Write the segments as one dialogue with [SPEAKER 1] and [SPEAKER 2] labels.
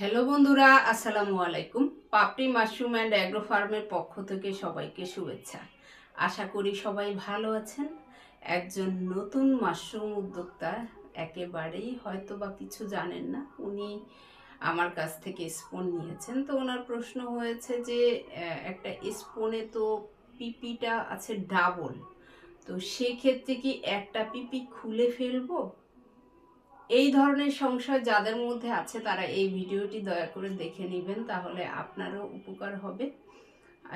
[SPEAKER 1] Hello বন্ধুরা, আসসালামু আলাইকুম। পাপড়ি মাশরুম অ্যান্ড অ্যাগ্রো ফার্মের পক্ষ থেকে সবাইকে শুভেচ্ছা। আশা করি সবাই ভালো আছেন। একজন নতুন মাশরুম উদ্যোক্তা, একেবারেই হয়তো বা কিছু জানেন না। উনি আমার কাছ থেকে স্পোন নিয়েছেন। তো ওনার প্রশ্ন হয়েছে যে একটা স্পোনে তো পিপিটা আছে ডাবল তো সেক্ষেত্রে কি একটা পিপি খুলে ফেলব? এই ধরনের সংশয় যাদের মধ্যে আছে, তারা এই ভিডিওটি দয়া করে দেখে নেবেন, তাহলে আপনারও উপকার হবে।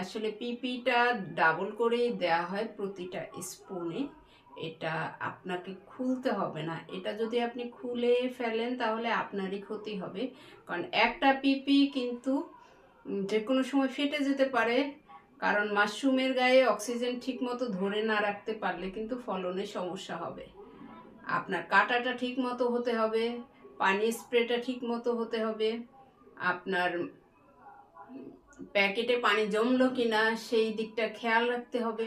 [SPEAKER 1] আসলে পিপিটা ডাবল করেই দেয়া হয় প্রতিটা স্পুনে এটা আপনাকে খুলতে হবে না। এটা যদি আপনি খুলে ফেলেন, তাহলে আপনারই ক্ষতি হবে। কারণ একটা পিপি কিন্তু যে কোনো সময় ফেটে যেতে পারে। কারণ মাশরুমের গায়ে অক্সিজেন ঠিকমতো ধরে না রাখতে পারলে কিন্তু ফলনে সমস্যা হবে। আপনার কাটাটা ঠিক মতো হতে হবে, পানি স্প্রেটা ঠিক মতো হতে হবে, আপনার প্যাকেটে পানি জমলো কিনা সেই দিকটা খেয়াল রাখতে হবে।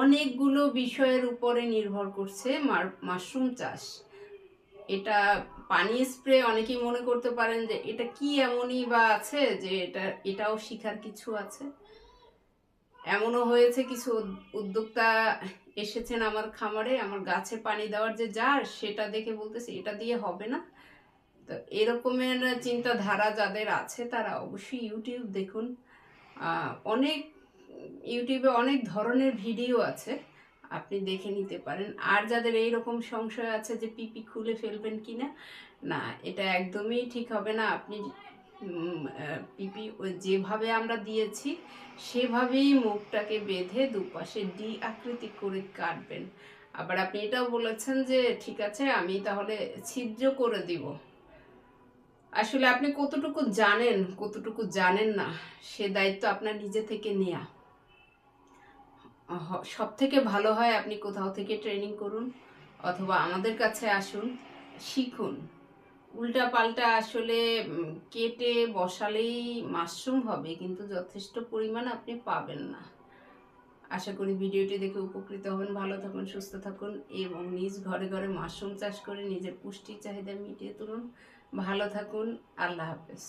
[SPEAKER 1] অনেকগুলো বিষয়ের উপরে নির্ভর করছে মাশরুম চাষ। এটা পানি স্প্রে অনেকেই মনে করতে পারেন যে এটা কি এমনই বা আছে যে এটা, এটাও শিখার কিছু আছে? এমনও হয়েছে, কিছু উদ- উদ্যোক্তা এসেছেন আমার খামারে, আমার গাছে পানি দেওয়ার যে জার, সেটা দেখে বলতেছে, এটা দিয়ে হবে না। তো এরকমের চিন্তাধারা যাদের আছে, তারা অবশ্যই ইউটিউব দেখুন। অনেক ইউটিউবে অনেক ধরনের ভিডিও আছে, আপনি দেখে নিতে পারেন। আর যাদের এই রকম সংশয় আছে যে পিপি খুলে ফেলবেন কিনা, না, এটা একদমই ঠিক হবে না। আপনি পিপি যেভাবে আমরা দিয়েছি, সেভাবেই মুখটাকে বেঁধে দুপাশে ডি আকৃতি করে কাটবেন। আবার আপনি এটাও বলেছেন যে, ঠিক আছে, আমি তাহলে ছিদ্র করে দিব। আসলে আপনি কতটুকু জানেন কতটুকু জানেন না, সে দায়িত্ব আপনার নিজে থেকে নেয়া। সব থেকে ভালো হয় আপনি কোথাও থেকে ট্রেনিং করুন, অথবা আমাদের কাছে আসুন, শিখুন। উল্টা পাল্টা আসলে কেটে বসালেই মাশরুম হবে, কিন্তু যথেষ্ট পরিমাণ আপনি পাবেন না। আশা করি ভিডিওটি দেখে উপকৃত হবেন। ভালো থাকুন, সুস্থ থাকুন এবং নিজ ঘরে ঘরে মাশরুম চাষ করে নিজের পুষ্টির চাহিদা মিটিয়ে তুলুন। ভালো থাকুন, আল্লাহ হাফেজ।